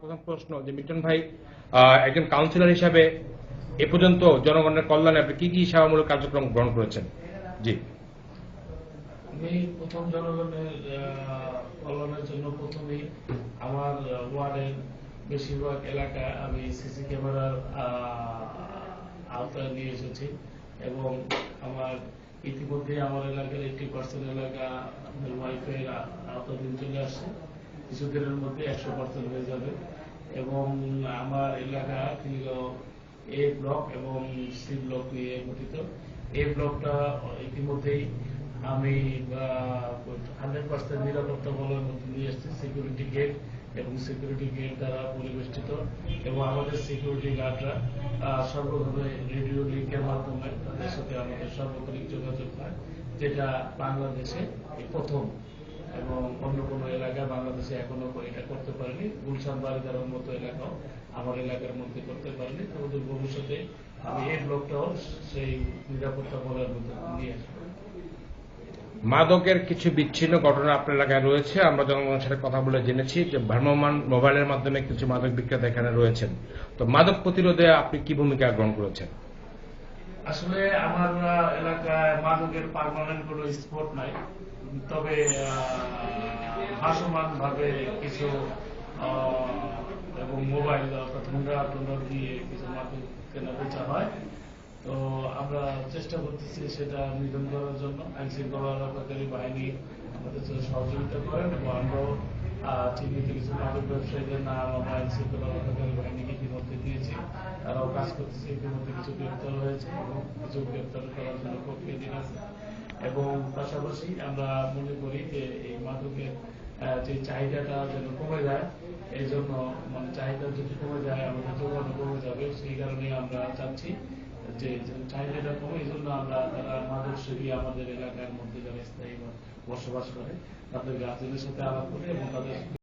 প্রথম প্রশ্ন যে মিল্টন ভাই একজন কাউন্সিলর হিসাবে এ পর্যন্ত জনগণের কল্যাণে আপনি কি কি সেবামূলক কার্যক্রম গ্রহণ করেছেন? জি। আমি প্রথম জনগণের কল্যাণের জন্য প্রথমেই আমার ওয়ার্ডের বেশিরভাগ এলাকা আমি সিসি ক্যামেরার আওতায় নিয়ে এসেছি এবং আমার ইতিমধ্যে আমার এলাকার এইটি পার্সেন্ট এলাকা ওয়াইফাই আওতাধীন চলে আসছে। কিছুদিনের মধ্যে একশো পার্সেন্ট হয়ে যাবে। এবং আমার এলাকা এ ব্লক এবং সি ব্লক নিয়ে গঠিত। এই ব্লকটা ইতিমধ্যেই আমি হান্ড্রেড পার্সেন্ট নিরাপত্তা বলার মধ্যে নিয়ে এসেছি সিকিউরিটি গেট এবং সিকিউরিটি গেট দ্বারা পরিবেষ্টিত। এবং আমাদের সিকিউরিটি গার্ডরা সর্বভাবে রেডিও লিঙ্কের মাধ্যমে তাদের সাথে আমাদের সর্বক্ষণিক যোগাযোগ হয়, যেটা বাংলাদেশে প্রথম। এবং অন্য কোনো এলাকায় বাংলাদেশে এখনও এটা করতে পারেনি। গুলশান বারিদারের মতো এলাকাও আমার এলাকার মধ্যে করতে পারেনি। তবে ভবিষ্যতে আমি এই ব্লকটাও সেই নিরাপত্তা বলার মধ্যে নিয়ে আসব। মাদকের কিছু বিচ্ছিন্ন ঘটনা আপনার এলাকায় রয়েছে। আমরা জনগণের সাথে কথা বলে জেনেছি যে ভ্রাম্যমান মোবাইলের মাধ্যমে কিছু মাদক বিক্রেতা এখানে রয়েছেন। তো মাদক প্রতিরোধে আপনি কি ভূমিকা গ্রহণ করেছেন? আসলে আমার এলাকায় মাদকের পার্মানেন্ট কোনো স্পট নাই। তবে ভাসমান ভাবে কিছু এবং মোবাইল, অর্থাৎ হুন্ডা, টুন্ডা দিয়ে কিছু মাদক কেনা বেচা হয়। তো আমরা চেষ্টা করতেছি সেটা নিধন করার জন্য। আইন শৃঙ্খলা রক্ষাকারী বাহিনী আমাদের সহযোগিতা করেন এবং আমরাও চিহ্নিত কিছু মাদক ব্যবসায়ীদের নাম আইন শৃঙ্খলা বাহিনীকে ইতিমধ্যে দিয়েছি। তারাও কাজ করতেছে, ইতিমধ্যে কিছু গ্রেপ্তার হয়েছে এবং কিছু গ্রেপ্তার করার জন্য প্রক্রিয়াধীন আছে এবং পাশাপাশি আমরা মনে করি যে এই মাদকের যে চাহিদাটা যেন কমে যায় এই জন্য মানে চাহিদা যদি কমে যায়, আমাদের যোগান কমে যাবে। সেই কারণে আমরা চাচ্ছি যে চাহিদাটা কমে এই জন্য আমরা তারা মাদক সেবী আমাদের এলাকার মধ্যে যারা স্থায়ী বসবাস করে তাদের গার্জেনের সাথে আলাপ করে এবং তাদের